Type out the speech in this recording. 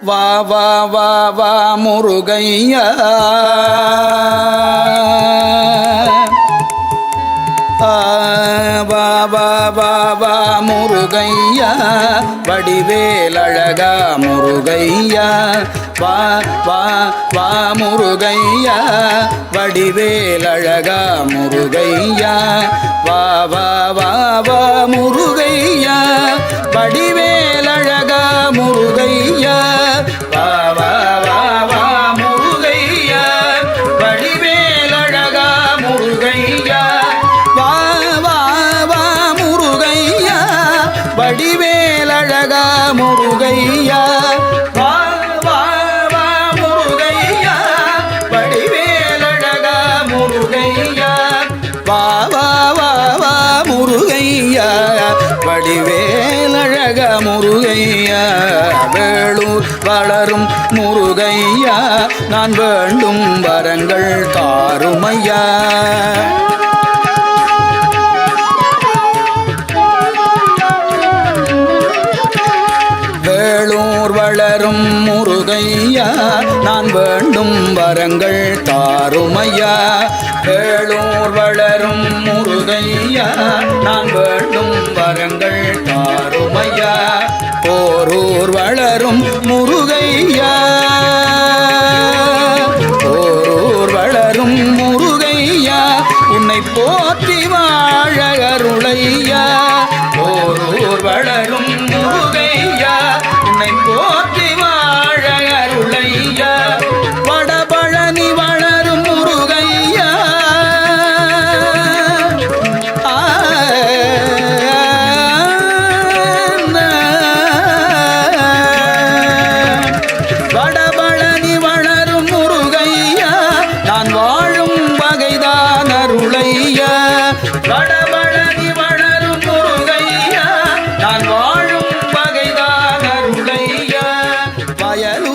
வா வா வா வா முருகையா வா வா வா வா முருகையா வடிவேலழகா முருகையா வா வா வா முருகையா வடிவேலழகா முருகையா வா வா வா வா முருகையா முருகையா வடிவேலழக முருகையா வேளூர் வளரும் முருகையா நான் வேண்டும் வரங்கள் தாருமையா. வேளூர் வளரும் முருகையா நான் வேண்டும் வரங்கள் தாருமையா. வேளூர் வளரும் முருகையா நான் வேண்டும் வரங்கள் தாருமையா. போரூர் வளரும் முருகையா. போரூர் வளரும் முருகையா உன்னை போற்ற Yeah, yeah.